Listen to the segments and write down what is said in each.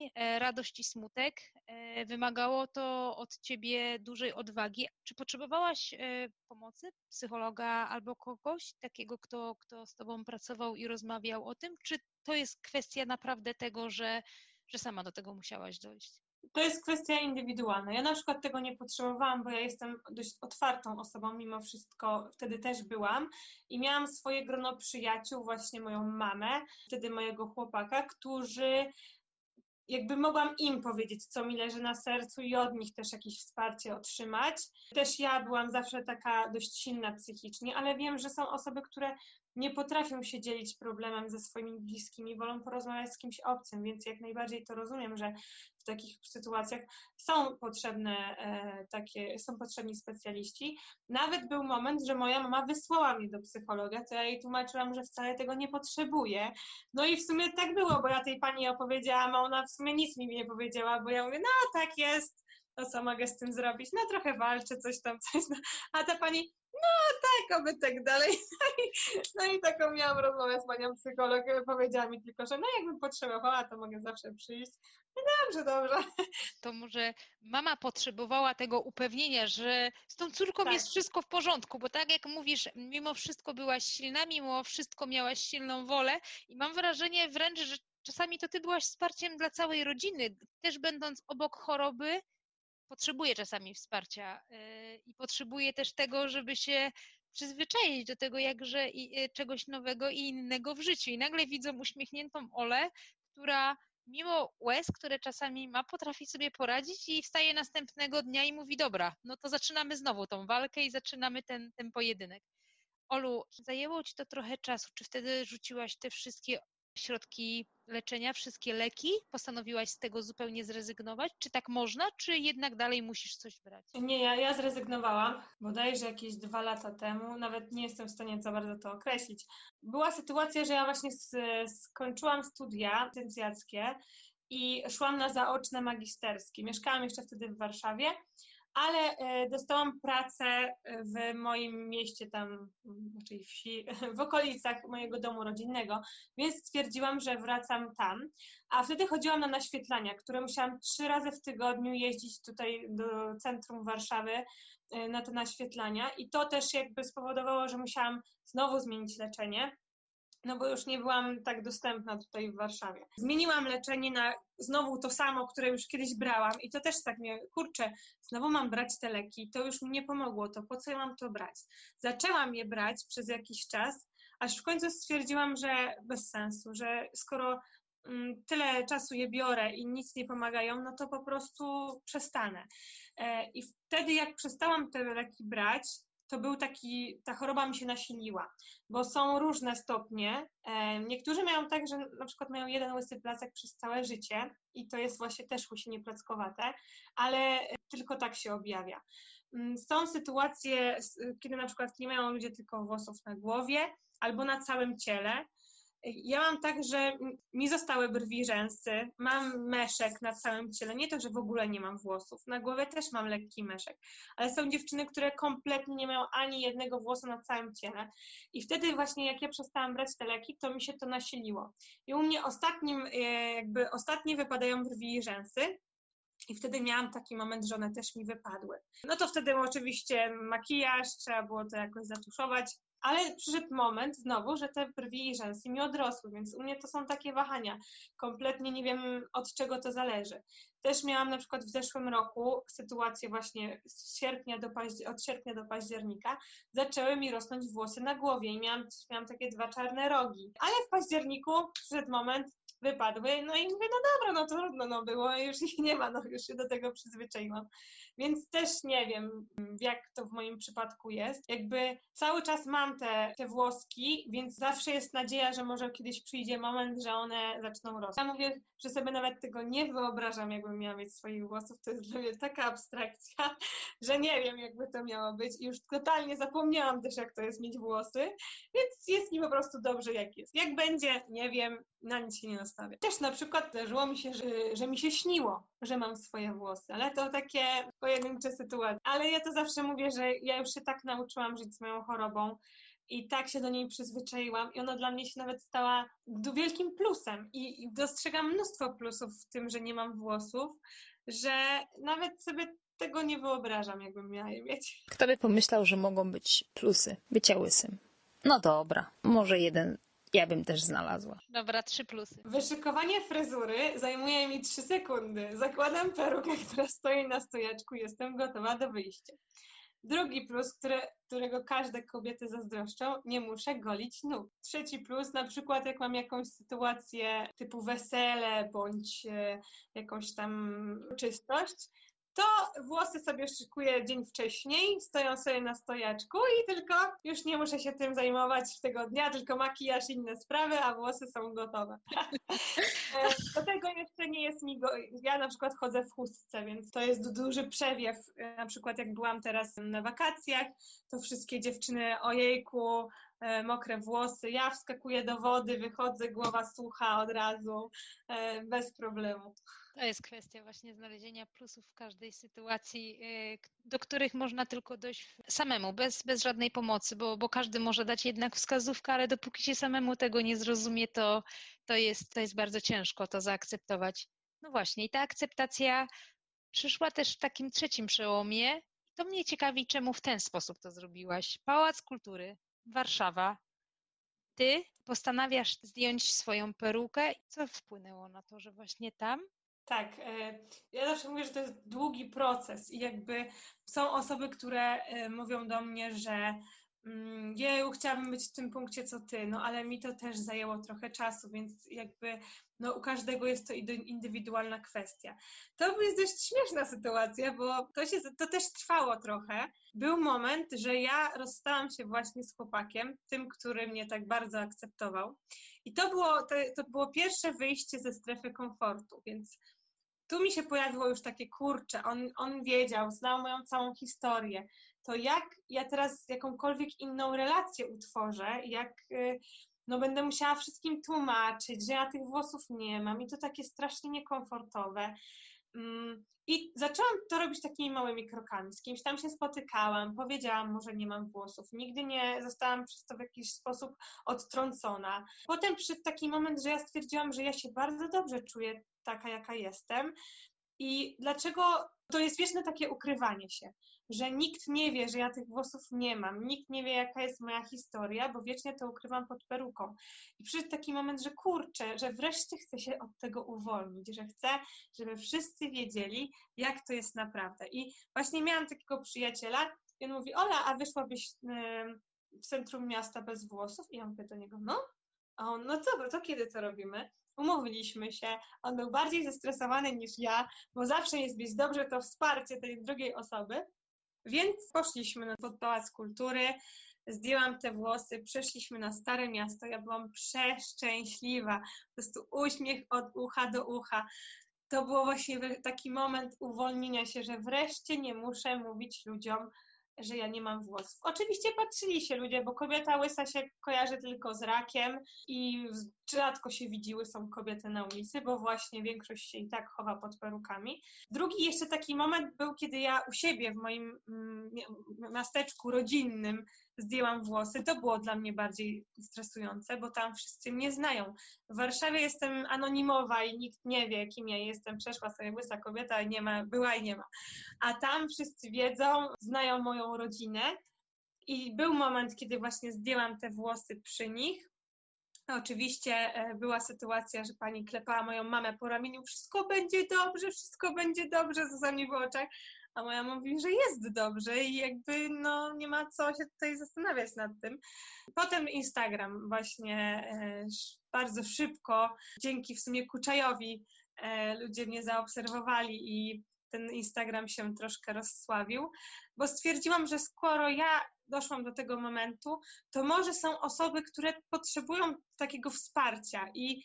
e, radość i smutek. E, wymagało to od ciebie dużej odwagi. Czy potrzebowałaś e, pomocy psychologa albo kogoś takiego, kto, kto z tobą pracował i rozmawiał o tym? Czy to jest kwestia naprawdę tego, że, że sama do tego musiałaś dojść? To jest kwestia indywidualna. Ja na przykład tego nie potrzebowałam, bo ja jestem dość otwartą osobą, mimo wszystko wtedy też byłam i miałam swoje grono przyjaciół, właśnie moją mamę, wtedy mojego chłopaka, którzy jakby mogłam im powiedzieć, co mi leży na sercu i od nich też jakieś wsparcie otrzymać. Też ja byłam zawsze taka dość silna psychicznie, ale wiem, że są osoby, które nie potrafią się dzielić problemem ze swoimi bliskimi, wolą porozmawiać z kimś obcym, więc jak najbardziej to rozumiem, że w takich sytuacjach są potrzebne e, takie, są potrzebni specjaliści. Nawet był moment, że moja mama wysłała mnie do psychologa, to ja jej tłumaczyłam, że wcale tego nie potrzebuję. No i w sumie tak było, bo ja tej pani opowiedziałam, a ona w sumie nic mi nie powiedziała, bo ja mówię, no tak jest, to co mogę z tym zrobić? No trochę walczę, coś tam, coś. A ta pani, no tak, oby tak dalej. No i, no i taką miałam rozmowę z panią psycholog, powiedziała mi tylko, że no jakbym potrzebowała, to mogę zawsze przyjść. I dobrze, dobrze. To może mama potrzebowała tego upewnienia, że z tą córką tak. jest wszystko w porządku, bo tak jak mówisz, mimo wszystko byłaś silna, mimo wszystko miałaś silną wolę i mam wrażenie wręcz, że czasami to ty byłaś wsparciem dla całej rodziny, też będąc obok choroby, potrzebuje czasami wsparcia y, i potrzebuje też tego, żeby się przyzwyczaić do tego jakże y, czegoś nowego i innego w życiu. I nagle widzą uśmiechniętą Olę, która mimo łez, które czasami ma, potrafi sobie poradzić i wstaje następnego dnia i mówi, dobra, no to zaczynamy znowu tą walkę i zaczynamy ten, ten pojedynek. Olu, zajęło Ci to trochę czasu. Czy wtedy rzuciłaś te wszystkie środki leczenia, wszystkie leki? Postanowiłaś z tego zupełnie zrezygnować? Czy tak można, czy jednak dalej musisz coś brać? Nie, ja, ja zrezygnowałam, bodajże jakieś dwa lata temu, nawet nie jestem w stanie za bardzo to określić. Była sytuacja, że ja właśnie skończyłam studia licencjackie i szłam na zaoczne magisterskie. Mieszkałam jeszcze wtedy w Warszawie ale e, dostałam pracę w moim mieście tam, raczej wsi, w okolicach mojego domu rodzinnego, więc stwierdziłam, że wracam tam. A wtedy chodziłam na naświetlania, które musiałam trzy razy w tygodniu jeździć tutaj do centrum Warszawy e, na te naświetlania i to też jakby spowodowało, że musiałam znowu zmienić leczenie no bo już nie byłam tak dostępna tutaj w Warszawie. Zmieniłam leczenie na znowu to samo, które już kiedyś brałam i to też tak mnie, kurczę, znowu mam brać te leki, to już mi nie pomogło, to po co ja mam to brać? Zaczęłam je brać przez jakiś czas, aż w końcu stwierdziłam, że bez sensu, że skoro mm, tyle czasu je biorę i nic nie pomagają, no to po prostu przestanę. E, I wtedy, jak przestałam te leki brać, to był taki, ta choroba mi się nasiliła, bo są różne stopnie. E, niektórzy mają tak, że na przykład mają jeden łysy placek przez całe życie i to jest właśnie też łysienie plackowate, ale tylko tak się objawia. Mm, są sytuacje, kiedy na przykład nie mają ludzie tylko włosów na głowie albo na całym ciele, ja mam tak, że mi zostały brwi rzęsy, mam meszek na całym ciele, nie to, że w ogóle nie mam włosów, na głowie też mam lekki meszek, ale są dziewczyny, które kompletnie nie mają ani jednego włosu na całym ciele i wtedy właśnie jak ja przestałam brać te leki, to mi się to nasiliło. I u mnie ostatnim, e, jakby ostatnie wypadają brwi rzęsy, i wtedy miałam taki moment, że one też mi wypadły. No to wtedy oczywiście makijaż, trzeba było to jakoś zatuszować. Ale przyszedł moment znowu, że te brwi i rzęsy mi odrosły, więc u mnie to są takie wahania. Kompletnie nie wiem, od czego to zależy. Też miałam na przykład w zeszłym roku sytuację właśnie sierpnia od sierpnia do października, zaczęły mi rosnąć włosy na głowie i miałam, miałam takie dwa czarne rogi. Ale w październiku przyszedł moment, wypadły, no i mówię, no dobra, no to trudno, no było, już ich nie ma, no już się do tego przyzwyczaiłam. Więc też nie wiem, jak to w moim przypadku jest. Jakby cały czas mam te, te włoski, więc zawsze jest nadzieja, że może kiedyś przyjdzie moment, że one zaczną rosnąć. Ja mówię, że sobie nawet tego nie wyobrażam, jakbym miała mieć swoich włosów, to jest dla mnie taka abstrakcja, że nie wiem, jakby to miało być i już totalnie zapomniałam też, jak to jest mieć włosy, więc jest mi po prostu dobrze, jak jest. Jak będzie, nie wiem, na nic się nie nastawię. Też na przykład zdarzyło mi się, że, że mi się śniło, że mam swoje włosy, ale to takie pojedyncze sytuacje. Ale ja to zawsze mówię, że ja już się tak nauczyłam żyć z moją chorobą, i tak się do niej przyzwyczaiłam i ona dla mnie się nawet stała wielkim plusem i dostrzegam mnóstwo plusów w tym, że nie mam włosów, że nawet sobie tego nie wyobrażam, jakbym miała je mieć. Kto by pomyślał, że mogą być plusy bycia łysym? No dobra, może jeden ja bym też znalazła. Dobra, trzy plusy. Wyszykowanie fryzury zajmuje mi trzy sekundy. Zakładam perukę, która stoi na stojaczku, jestem gotowa do wyjścia. Drugi plus, które, którego każde kobiety zazdroszczą, nie muszę golić nóg. Trzeci plus, na przykład jak mam jakąś sytuację typu wesele bądź e, jakąś tam czystość, to włosy sobie szykuję dzień wcześniej, stoją sobie na stojaczku i tylko już nie muszę się tym zajmować tego dnia, tylko makijaż i inne sprawy, a włosy są gotowe. E, do tego jeszcze nie jest mi go... Ja na przykład chodzę w chustce, więc to jest duży przewiew. E, na przykład jak byłam teraz na wakacjach, to wszystkie dziewczyny, ojejku, e, mokre włosy, ja wskakuję do wody, wychodzę, głowa sucha od razu, bez problemu. To jest kwestia właśnie znalezienia plusów w każdej sytuacji, y, do których można tylko dojść samemu, bez, bez żadnej pomocy, bo, bo każdy może dać jednak wskazówkę, ale dopóki się samemu tego nie zrozumie, to, to, jest, to jest bardzo ciężko to zaakceptować. No właśnie, i ta akceptacja przyszła też w takim trzecim przełomie. To mnie ciekawi, czemu w ten sposób to zrobiłaś. Pałac Kultury, Warszawa. Ty postanawiasz zdjąć swoją perukę. Co wpłynęło na to, że właśnie tam? Tak, e, ja zawsze mówię, że to jest długi proces i jakby są osoby, które e, mówią do mnie, że mm, jeju, chciałabym być w tym punkcie co ty, no ale mi to też zajęło trochę czasu, więc jakby no, u każdego jest to indywidualna kwestia. To jest dość śmieszna sytuacja, bo to, się, to też trwało trochę. Był moment, że ja rozstałam się właśnie z chłopakiem, tym, który mnie tak bardzo akceptował. I to było, to, to było pierwsze wyjście ze strefy komfortu, więc tu mi się pojawiło już takie kurcze, on, on wiedział, znał moją całą historię, to jak ja teraz jakąkolwiek inną relację utworzę, jak y, no będę musiała wszystkim tłumaczyć, że ja tych włosów nie mam i to takie strasznie niekomfortowe. Mm, I zaczęłam to robić takimi małymi krokami. Z kimś tam się spotykałam, powiedziałam mu, że nie mam włosów. Nigdy nie zostałam przez to w jakiś sposób odtrącona. Potem przyszedł taki moment, że ja stwierdziłam, że ja się bardzo dobrze czuję taka, jaka jestem. I dlaczego to jest wieczne takie ukrywanie się, że nikt nie wie, że ja tych włosów nie mam, nikt nie wie, jaka jest moja historia, bo wiecznie to ukrywam pod peruką. I przyszedł taki moment, że kurczę, że wreszcie chcę się od tego uwolnić, że chcę, żeby wszyscy wiedzieli, jak to jest naprawdę. I właśnie miałam takiego przyjaciela, i on mówi, Ola, a wyszłabyś w centrum miasta bez włosów? I ja mówię do niego, no. A on, no co, to kiedy to robimy? Umówiliśmy się. On był bardziej zestresowany niż ja, bo zawsze jest być dobrze to wsparcie tej drugiej osoby. Więc poszliśmy na pod Pałac Kultury, zdjęłam te włosy, przeszliśmy na Stare Miasto. Ja byłam przeszczęśliwa, po prostu uśmiech od ucha do ucha. To było właśnie taki moment uwolnienia się, że wreszcie nie muszę mówić ludziom, że ja nie mam włosów. Oczywiście patrzyli się ludzie, bo kobieta łysa się kojarzy tylko z rakiem i rzadko się widzi łysą kobietę na ulicy, bo właśnie większość się i tak chowa pod perukami. Drugi jeszcze taki moment był, kiedy ja u siebie w moim mm, miasteczku rodzinnym zdjęłam włosy. To było dla mnie bardziej stresujące, bo tam wszyscy mnie znają. W Warszawie jestem anonimowa i nikt nie wie, kim ja jestem. Przeszła sobie łysa kobieta i nie ma, była i nie ma. A tam wszyscy wiedzą, znają moją rodzinę. I był moment, kiedy właśnie zdjęłam te włosy przy nich. Oczywiście e, była sytuacja, że pani klepała moją mamę po ramieniu, wszystko będzie dobrze, wszystko będzie dobrze, za mnie w oczach, a moja mówi, że jest dobrze i jakby no nie ma co się tutaj zastanawiać nad tym. Potem Instagram właśnie e, bardzo szybko, dzięki w sumie Kuczajowi e, ludzie mnie zaobserwowali i ten Instagram się troszkę rozsławił, bo stwierdziłam, że skoro ja doszłam do tego momentu, to może są osoby, które potrzebują takiego wsparcia i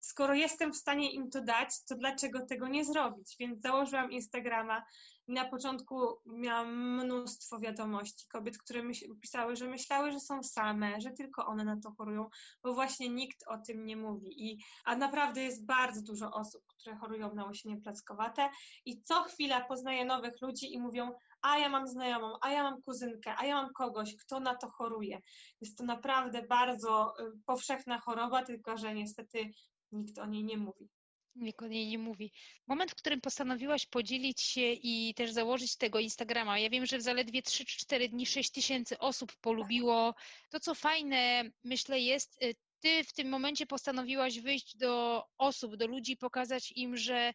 skoro jestem w stanie im to dać, to dlaczego tego nie zrobić? Więc założyłam Instagrama na początku miałam mnóstwo wiadomości kobiet, które pisały, że myślały, że są same, że tylko one na to chorują, bo właśnie nikt o tym nie mówi. I, a naprawdę jest bardzo dużo osób, które chorują na łysienie plackowate i co chwila poznaję nowych ludzi i mówią, a ja mam znajomą, a ja mam kuzynkę, a ja mam kogoś, kto na to choruje. Jest to naprawdę bardzo y, powszechna choroba, tylko że niestety nikt o niej nie mówi. Nikt o niej nie mówi. Moment, w którym postanowiłaś podzielić się i też założyć tego Instagrama. Ja wiem, że w zaledwie 3 czy 4 dni 6 tysięcy osób polubiło. To, co fajne, myślę, jest, y, ty w tym momencie postanowiłaś wyjść do osób, do ludzi, pokazać im, że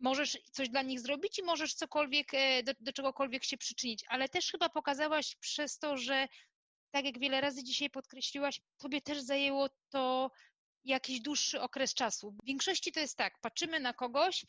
możesz coś dla nich zrobić i możesz cokolwiek, e, do, do czegokolwiek się przyczynić, ale też chyba pokazałaś przez to, że tak jak wiele razy dzisiaj podkreśliłaś, tobie też zajęło to jakiś dłuższy okres czasu. W większości to jest tak, patrzymy na kogoś,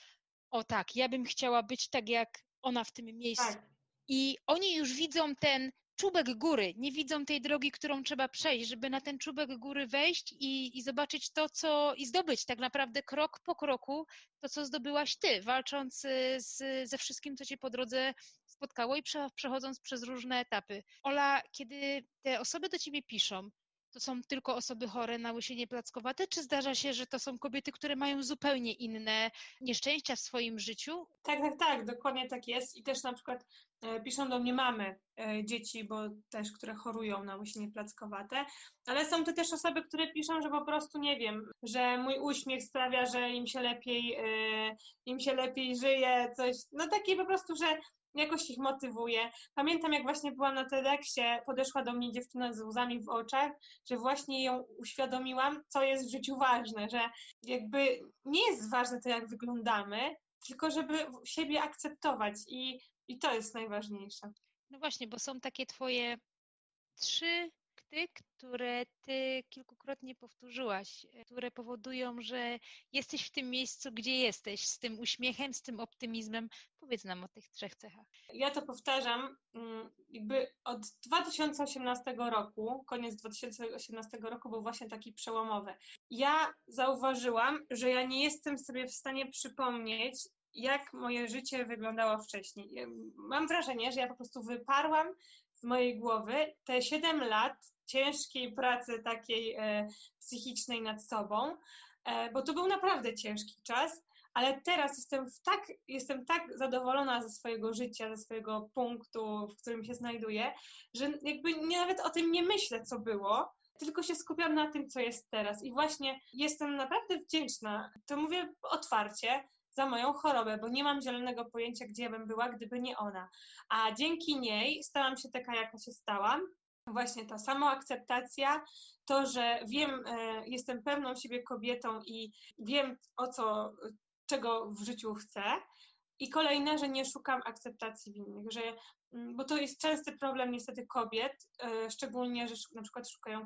o tak, ja bym chciała być tak jak ona w tym miejscu. Tak. I oni już widzą ten czubek góry, nie widzą tej drogi, którą trzeba przejść, żeby na ten czubek góry wejść i, i zobaczyć to, co i zdobyć tak naprawdę krok po kroku to, co zdobyłaś ty, walcząc y, z, ze wszystkim, co cię po drodze spotkało i prze, przechodząc przez różne etapy. Ola, kiedy te osoby do ciebie piszą, to są tylko osoby chore na łysienie plackowate, czy zdarza się, że to są kobiety, które mają zupełnie inne nieszczęścia w swoim życiu? Tak, tak, tak, dokładnie tak jest. I też na przykład piszą do mnie mamy e, dzieci, bo też, które chorują na łysienie plackowate, ale są to też osoby, które piszą, że po prostu nie wiem, że mój uśmiech sprawia, że im się lepiej, e, im się lepiej żyje, coś, no takie po prostu, że jakoś ich motywuje. Pamiętam, jak właśnie byłam na TEDxie, podeszła do mnie dziewczyna z łzami w oczach, że właśnie ją uświadomiłam, co jest w życiu ważne, że jakby nie jest ważne to, jak wyglądamy, tylko żeby siebie akceptować i, i to jest najważniejsze. No właśnie, bo są takie twoje trzy które ty kilkukrotnie powtórzyłaś, e, które powodują, że jesteś w tym miejscu, gdzie jesteś, z tym uśmiechem, z tym optymizmem. Powiedz nam o tych trzech cechach. Ja to powtarzam, mm, jakby od 2018 roku, koniec 2018 roku był właśnie taki przełomowy. Ja zauważyłam, że ja nie jestem sobie w stanie przypomnieć, jak moje życie wyglądało wcześniej. Mam wrażenie, że ja po prostu wyparłam z mojej głowy te 7 lat ciężkiej pracy takiej e, psychicznej nad sobą, e, bo to był naprawdę ciężki czas, ale teraz jestem tak, jestem tak zadowolona ze swojego życia, ze swojego punktu, w którym się znajduję, że jakby nie, nawet o tym nie myślę, co było, tylko się skupiam na tym, co jest teraz. I właśnie jestem naprawdę wdzięczna, to mówię otwarcie, za moją chorobę, bo nie mam zielonego pojęcia, gdzie bym była, gdyby nie ona. A dzięki niej stałam się taka, jaka się stałam. Właśnie ta samoakceptacja, to, że wiem, e, jestem pewną siebie kobietą i wiem o co, czego w życiu chcę. I kolejne, że nie szukam akceptacji w innych, że bo to jest częsty problem niestety kobiet, e, szczególnie, że na przykład szukają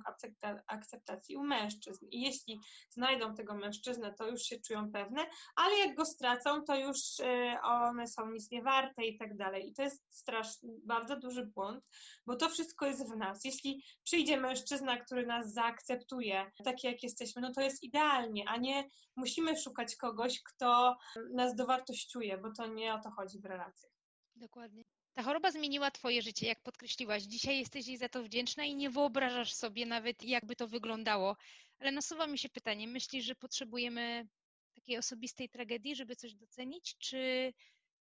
akceptacji u mężczyzn. I jeśli znajdą tego mężczyznę, to już się czują pewne, ale jak go stracą, to już e, one są nic nie warte i tak dalej. I to jest straszny, bardzo duży błąd, bo to wszystko jest w nas. Jeśli przyjdzie mężczyzna, który nas zaakceptuje, takie jak jesteśmy, no to jest idealnie, a nie musimy szukać kogoś, kto nas dowartościuje, bo to nie o to chodzi w relacjach. Dokładnie. Ta choroba zmieniła Twoje życie, jak podkreśliłaś. Dzisiaj jesteś jej za to wdzięczna i nie wyobrażasz sobie nawet, jakby to wyglądało. Ale nasuwa mi się pytanie: myślisz, że potrzebujemy takiej osobistej tragedii, żeby coś docenić? Czy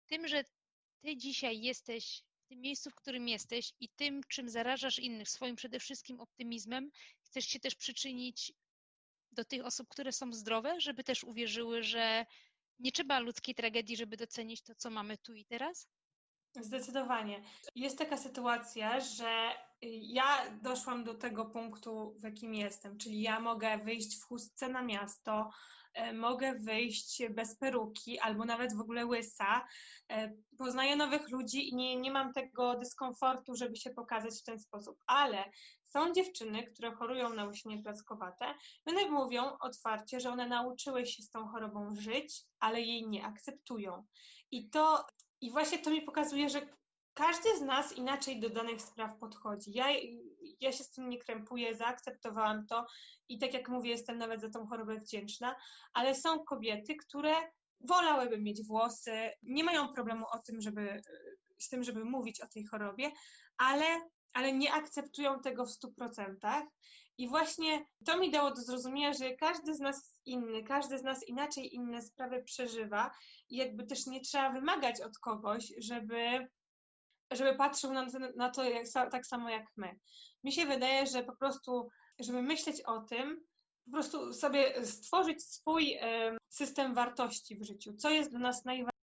tym, że Ty dzisiaj jesteś w tym miejscu, w którym jesteś i tym, czym zarażasz innych, swoim przede wszystkim optymizmem, chcesz się też przyczynić do tych osób, które są zdrowe, żeby też uwierzyły, że nie trzeba ludzkiej tragedii, żeby docenić to, co mamy tu i teraz? Zdecydowanie. Jest taka sytuacja, że ja doszłam do tego punktu, w jakim jestem, czyli ja mogę wyjść w chustce na miasto, e, mogę wyjść bez peruki albo nawet w ogóle łysa. E, poznaję nowych ludzi i nie, nie mam tego dyskomfortu, żeby się pokazać w ten sposób, ale są dziewczyny, które chorują na łysienie plackowate. One mówią otwarcie, że one nauczyły się z tą chorobą żyć, ale jej nie akceptują. I to i właśnie to mi pokazuje, że każdy z nas inaczej do danych spraw podchodzi. Ja, ja się z tym nie krępuję, zaakceptowałam to i tak jak mówię, jestem nawet za tą chorobę wdzięczna, ale są kobiety, które wolałyby mieć włosy, nie mają problemu o tym, żeby, z tym, żeby mówić o tej chorobie, ale, ale nie akceptują tego w 100%. I właśnie to mi dało do zrozumienia, że każdy z nas jest inny, każdy z nas inaczej inne sprawy przeżywa i jakby też nie trzeba wymagać od kogoś, żeby, żeby patrzył na na to jak, tak samo jak my. Mi się wydaje, że po prostu, żeby myśleć o tym, po prostu sobie stworzyć swój em, system wartości w życiu, co jest dla nas najważniejsze